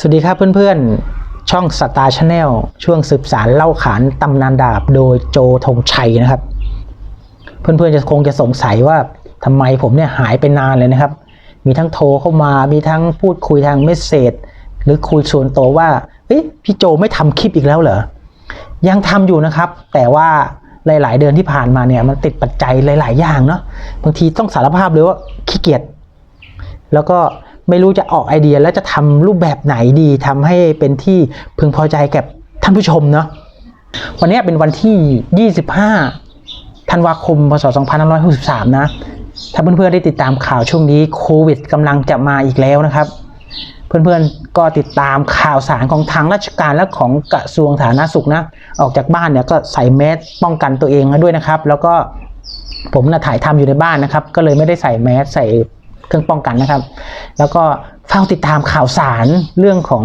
สวัสดีครับเพื่อนๆ ช่องสตาร์ชาแนลช่วงสืบสารเล่าขานตำนานดาบโดยโจธงชัยนะครับ เพื่อนๆจะคงจะสงสัยว่าทำไมผมเนี่ยหายไปนานเลยนะครับ มีทั้งโทรเข้ามามีทั้งพูดคุยทางเมสเซจหรือคุยส่วนตัวว่าเอ้ยพี่โจไม่ทำคลิปอีกแล้วเหรอ ยังทำอยู่นะครับ แต่ว่าหลาย ๆ เดือนที่ผ่านมาเนี่ยมันติดปัจจัยหลาย ๆ อย่างเนาะบางทีต้องสารภาพเลยว่าขี้เกียจแล้วก็ ไม่รู้จะออกไอเดียแล้วจะทำรูปแบบไหนดีทำให้เป็นที่พึงพอใจกับท่านผู้ชมเนาะวันนี้เป็นวันที่ 25 ธันวาคม พศ 2563 นะ ถ้าเพื่อนๆได้ติดตามข่าวช่วงนี้โควิดกำลังจะมาอีกแล้วนะครับ เพื่อนๆก็ติดตามข่าวสารของทางราชการและของกระทรวงสาธารณสุขนะ ออกจากบ้านเนี่ยก็ใส่แมสป้องกันตัวเองด้วยนะครับ แล้วก็ผมนะถ่ายทำอยู่ในบ้านนะครับ ก็เลยไม่ได้ใส่แมสใส่ เครื่องป้องกันนะครับ แล้วก็เฝ้าติดตามข่าวสารเรื่องของ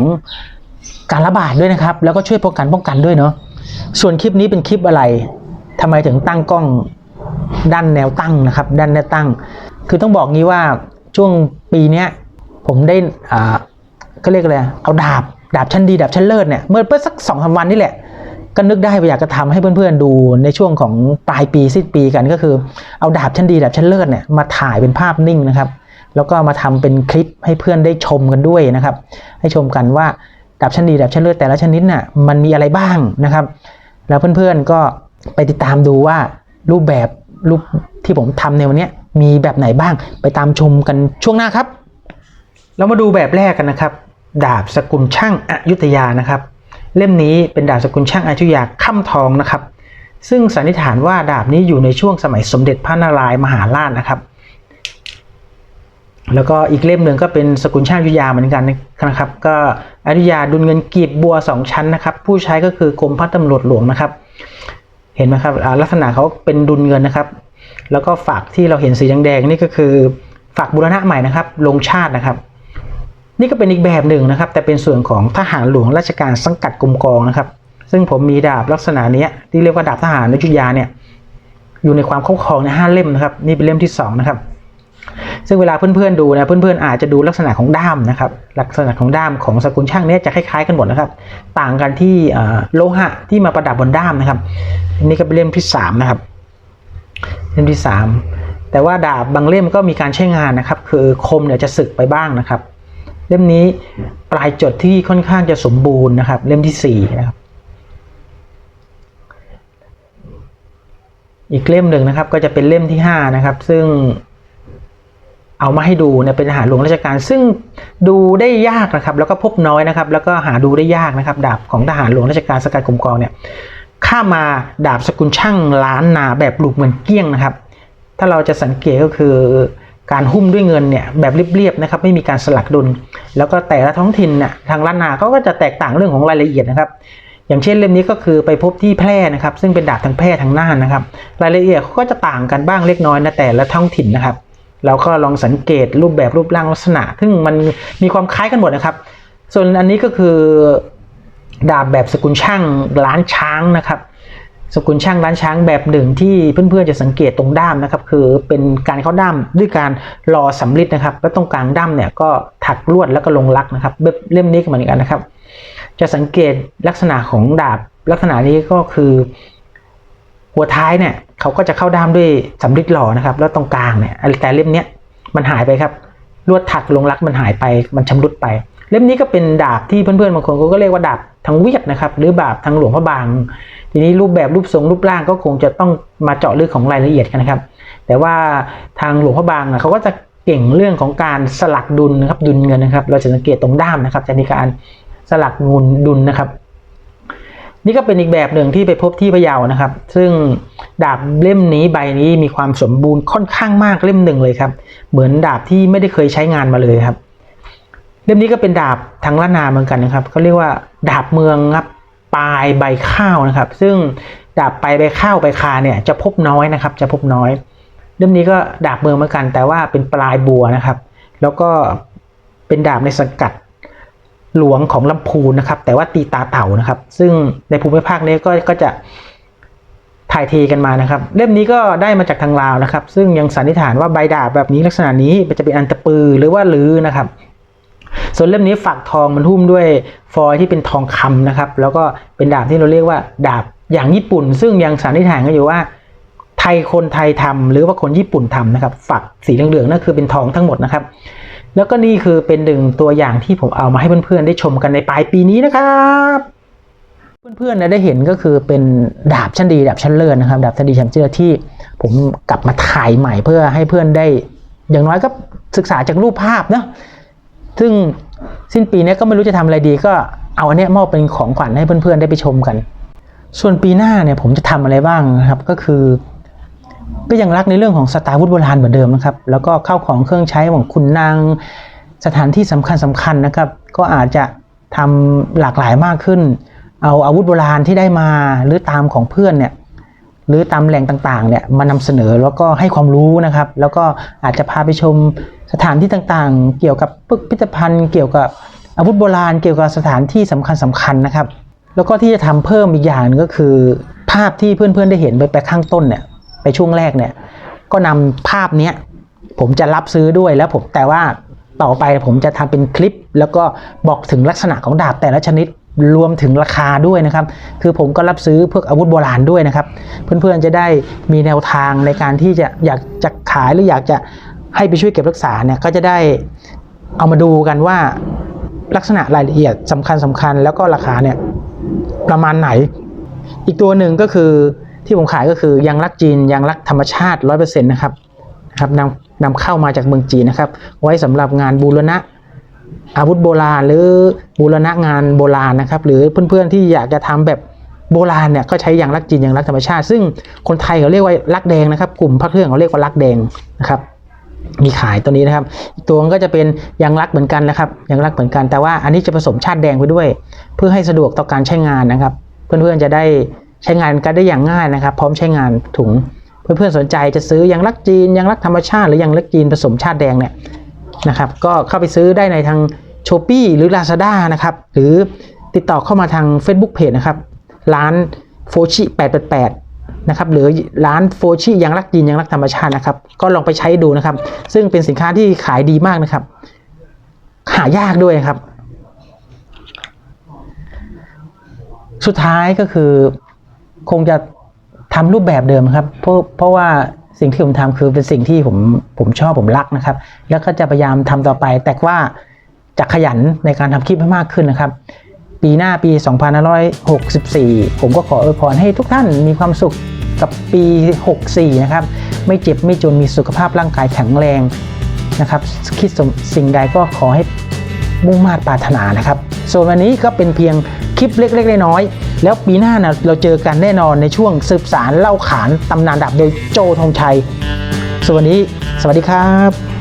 การระบาดด้วยนะครับ แล้วก็ช่วยป้องกันป้องกันด้วยเนาะส่วนคลิปนี้เป็นคลิปอะไรทำไมถึงตั้งกล้องด้านแนวตั้งนะครับ ด้านแนวตั้ง คือต้องบอกงี้ว่าช่วงปีเนี้ยผมได้อ่าก็เรียกอะไรเอาดาบดาบชั้นดีดาบชั้นเลิศเนี่ยเมื่อเมื่อสักสองสามวันนี่แหละก็นึกได้ว่าอยากจะทำให้เพื่อนๆดูในช่วงของปลายปีสิ้นปีกันก็คือ เอาดาบชั้นดีดาบชั้นเลิศเนี่ยมาถ่ายเป็นภาพนิ่งนะครับ แล้วก็มาทำเป็นคลิปให้เพื่อนได้ชมกันด้วยนะครับ ให้ชมกันว่าดาบชั้นดีดาบชั้นเลิศแต่ละชนิดน่ะมันมีอะไรบ้างนะครับ แล้วเพื่อนๆก็ไปติดตามดูว่ารูปแบบรูปที่ผมทำในวันนี้มีแบบไหนบ้างไปตามชมกันช่วงหน้าครับ เรามาดูแบบแรกกันนะครับ ดาบสกุลช่างอยุธยานะครับ เล่มนี้เป็นดาบสกุลช่างอายุธยาค่ำทองนะครับ ซึ่งสันนิษฐานว่าดาบนี้อยู่ในช่วงสมัยสมเด็จพระนารายณ์มหาราชนะครับ แล้วก็อีกเล่มหนึ่งก็เป็นสกุลช่างอยุยาเหมือนกันนะครับ ก็อยุยาดุลเงินกีบบัวสองชั้นนะครับ ผู้ใช้ก็คือกรมพระตำรวจหลวงนะครับ เห็นไหมครับลักษณะเขาเป็นดุลเงินนะครับ แล้วก็ฝากที่เราเห็นสีแดงๆนี่ก็คือฝากบูรณะใหม่นะครับ ลงชาตินะครับ นี่ก็เป็นอีกแบบหนึ่งนะครับ แต่เป็นส่วนของทหารหลวงราชการสังกัดกรมกองนะครับ ซึ่งผมมีดาบลักษณะนี้ที่เรียกว่าดาบทหารอยุยาเนี่ยอยู่ในความครอบครองในห้าเล่มนะครับ นี่เป็นเล่มที่สองนะครับ ซึ่งเวลาเพื่อนๆดูนะเพื่อนๆอาจจะดูลักษณะของด้ามนะครับลักษณะของด้ามของสกุลช่างเนี้ยจะคล้ายๆกันหมดนะครับ ต่างกันที่โลหะที่มาประดับบนด้ามนะครับนนี้ก็เป็นเล่มที่สามนะครับเล่มที่สามแต่ว่าดาบบางเล่มก็มีการใช้งานนะครับ คือคมเนี่ยจะสึกไปบ้างนะครับ เล่มนี้ปลายจดที่ค่อนข้างจะสมบูรณ์นะครับ เล่มที่สี่นะครับอีกเล่มหนึ่งนะครับก็จะเป็นเล่มที่ห้านะครับ ซึ่ง เอามาให้ดูเนี่ยเป็นทหารหลวงราชการ ซึ่งดูได้ยากนะครับ แล้วก็พบน้อยนะครับ แล้วก็หาดูได้ยากนะครับ ดาบของทหารหลวงราชการสกัดกรมกองเนี่ยข้ามมาดาบสกุลช่างล้านนาแบบลูกเหมือนเกี้ยงนะครับ ถ้าเราจะสังเกตก็คือการหุ้มด้วยเงินเนี่ยแบบเรียบๆนะครับไม่มีการสลักดุล แล้วก็แต่ละท้องถิ่นน่ะทางล้านนาเขาก็จะแตกต่างเรื่องของรายละเอียดนะครับ อย่างเช่นเล่มนี้ก็คือไปพบที่แพร่นะครับ ซึ่งเป็นดาบทางแพร่ทางน่านนะครับ รายละเอียดเขาก็จะต่างกันบ้างเล็กน้อยนะแต่ละท้องถิ่นนะครับ เราก็ลองสังเกตรูปแบบรูปร่างลักษณะ ซึ่งมันมีความคล้ายกันหมดนะครับ ส่วนอันนี้ก็คือดาบแบบสกุลช่างล้านช้างนะครับ สกุลช่างล้านช้างแบบหนึ่งที่เพื่อนๆจะสังเกตตรงด้ามนะครับ คือเป็นการเข้าด้ามด้วยการรอสำลิดนะครับ แล้วตรงกลางด้ามเนี่ยก็ถักลวดแล้วก็ลงลักนะครับเล่มนี้เหมือนกันนะครับ จะสังเกตลักษณะของดาบลักษณะนี้ก็คือ หัวท้ายเนี่ยเขาก็จะเข้าด้ามด้วยสำริดหล่อนะครับ แล้วตรงกลางเนี่ยแต่เล่มเนี้ยมันหายไปครับลวดถักลงรักมันหายไปมันชำรุดไป เล่มนี้ก็เป็นดาบที่เพื่อนๆบางคนเขาก็เรียกว่าดาบทางเวียดนะครับ หรือดาบทางหลวงพระบาง ทีนี้รูปแบบรูปทรงรูปร่างก็คงจะต้องมาเจาะลึกของรายละเอียดกันนะครับ แต่ว่าทางหลวงพระบางเขาก็จะเก่งเรื่องของการสลักดุลนะครับดุลเงินนะครับ เราจะสังเกตตรงด้ามนะครับ จะมีการสลักงูลดุลนะครับ นี่ก็เป็นอีกแบบหนึ่งที่ไปพบที่พะเยานะครับ ซึ่งดาบเล่มนี้ใบนี้มีความสมบูรณ์ค่อนข้างมากเล่มหนึ่งเลยครับ เหมือนดาบที่ไม่ได้เคยใช้งานมาเลยครับ เล่มนี้ก็เป็นดาบทางล้านนาเหมือนกันนะครับเขาเรียกว่าดาบเมืองครับปลายใบข้าวนะครับ ซึ่งดาบปลายใบข้าวใบคาเนี่ยจะพบน้อยนะครับ จะพบน้อย เล่มนี้ก็ดาบเมืองเหมือนกัน แต่ว่าเป็นปลายบัวนะครับ แล้วก็เป็นดาบในสังกัด หลวงของลำพูนนะครับ แต่ว่าตีตาเต่านะครับ ซึ่งในภูมิภาคนี้ก็ก็จะถ่ายเทกันมานะครับ เล่มนี้ก็ได้มาจากทางลาวนะครับ ซึ่งยังสันนิษฐานว่าใบดาบแบบนี้ลักษณะนี้มันจะเป็นอันตะปือหรือว่าลือนะครับ ส่วนเล่มนี้ฝักทองมันหุ้มด้วยฟอยที่เป็นทองคำนะครับ แล้วก็เป็นดาบที่เราเรียกว่าดาบอย่างญี่ปุ่น ซึ่งยังสันนิษฐานกันอยู่ว่าไทยคนไทยทำหรือว่าคนญี่ปุ่นทำนะครับ ฝักสีเหลืองๆนั่นคือเป็นทองทั้งหมดนะครับ แล้วก็นี่คือเป็นหนึ่งตัวอย่างที่ผมเอามาให้เพื่อนๆได้ชมกันในปลายปีนี้นะครับเพื่อนๆนะได้เห็นก็คือเป็นดาบชั้นดีดาบชั้นเลิศนะครับดาบชั้นดีชั้นเชื่อที่ผมกลับมาถ่ายใหม่เพื่อให้เพื่อนได้ อย่างน้อยก็ศึกษาจากรูปภาพเนาะซึ่งสิ้นปีนี้ก็ไม่รู้จะทำอะไรดีก็เอาอันเนี้ยมอบเป็นของขวัญให้เพื่อนๆได้ไปชมกัน ส่วนปีหน้าเนี่ยผมจะทำอะไรบ้างนะครับก็คือ ก็ยังรักในเรื่องของสไตล์วุฒิโบราณเหมือนเดิมนะครับ แล้วก็เข้าของเครื่องใช้ของคุณนางสถานที่สำคัญสคัญๆนะครับ ก็อาจจะทำหลากหลายมากขึ้น เอาอาวุธโบราณที่ได้มาหรือตามของเพื่อนเนี่ยหรือตามแหล่งต่างๆเนี่ยมานำเสนอแล้วก็ให้ความรู้นะครับ แล้วก็อาจจะพาไปชมสถานที่ต่างๆ เกี่ยวกับพิพิธภัณฑ์เกี่ยวกับอาวุธโบราณ เกี่ยวกับสถานที่สำคัญสคัญๆนะครับ แล้วก็ที่จะทำเพิ่มอีกอย่างนึงก็คือ ภาพที่เพื่อนๆได้เห็นไปไปข้างต้นเนี่ย ไปช่วงแรกเนี่ย ก็นำภาพเนี้ยผมจะรับซื้อด้วยแล้วผมแต่ว่าต่อไปผมจะทำเป็นคลิป แล้วก็บอกถึงลักษณะของดาบแต่ละชนิดรวมถึงราคาด้วยนะครับ คือผมก็รับซื้อพวกอาวุธโบราณด้วยนะครับ เพื่อนๆจะได้มีแนวทางในการที่จะอยากจะขายหรืออยากจะให้ไปช่วยเก็บรักษาเนี่ยก็จะได้เอามาดูกันว่าลักษณะรายละเอียดสำคัญสคัญๆแล้วก็ราคาเนี่ยประมาณไหน อีกตัวหนึ่งก็คือ ที่ผมขายก็คือยางรักจีนยางรักธรรมชาติ 100%นะครับนะครับนำนำเข้ามาจากเมืองจีนนะครับ ไว้สำหรับงานบูรณะอาวุธโบราณ หรือบูรณะงานโบราณนะครับ หรือเพื่อนๆที่อยากจะทำแบบโบราณเนี่ยก็ใช้ยางรักจีนยางรักธรรมชาติ ซึ่งคนไทยเขาเรียกว่ารักแดงนะครับ กลุ่มพระเครื่องเขาเรียกว่ารักแดงนะครับ มีขายตัวนี้นะครับตัวก็จะเป็นยางรักเหมือนกันนะครับยางรักเหมือนกันแต่ว่าอันนี้จะผสมชาติแดงไปด้วย เพื่อให้สะดวกต่อการใช้งานนะครับ เพื่อนๆจะได้ ใช้งานกันได้อย่างง่ายนะครับ พร้อมใช้งานถุง เพื่อนๆสนใจจะซื้อยางรักจีนยางรักธรรมชาติ หรือยางรักจีนผสมชาติแดงเนี่ยนะครับ ก็เข้าไปซื้อได้ในทาง s h อ p e e หรือ Lazada นะครับ หรือติดต่อเข้ามาทาง Facebook Page นะครับ ร้านโฟชิ888นะครับ หรือร้านโฟชิยังรักจีนยังรักธรรมชาตินะครับ ก็ลองไปใช้ดูนะครับ ซึ่งเป็นสินค้าที่ขายดีมากนะครับ หายากด้วยนะครับ สุดท้ายก็คือ คงจะทำรูปแบบเดิมครับ เพราะเพราะว่าสิ่งที่ผมทำคือเป็นสิ่งที่ผมผมชอบผมรักนะครับ แล้วก็จะพยายามทำต่อไป แต่ว่าจะขยันในการทำคลิปให้มากขึ้นนะครับ ปีหน้าปี 2564 ผมก็ขออวยพรให้ทุกท่านมีความสุขกับปี 64 นะครับ ไม่เจ็บไม่จนมีสุขภาพร่างกายแข็งแรงนะครับ คิดสิ่งใดก็ขอให้มุ่งมา่ปรารถนานะครับ ส่วนวันนี้ก็เป็นเพียงคลิปเล็กๆน้อยๆ แล้วปีหน้านะเราเจอกันแน่นอนในช่วงสืบสารเล่าขานตำนานดาบโดยโจธงชัย สวัสดี สวัสดีครับ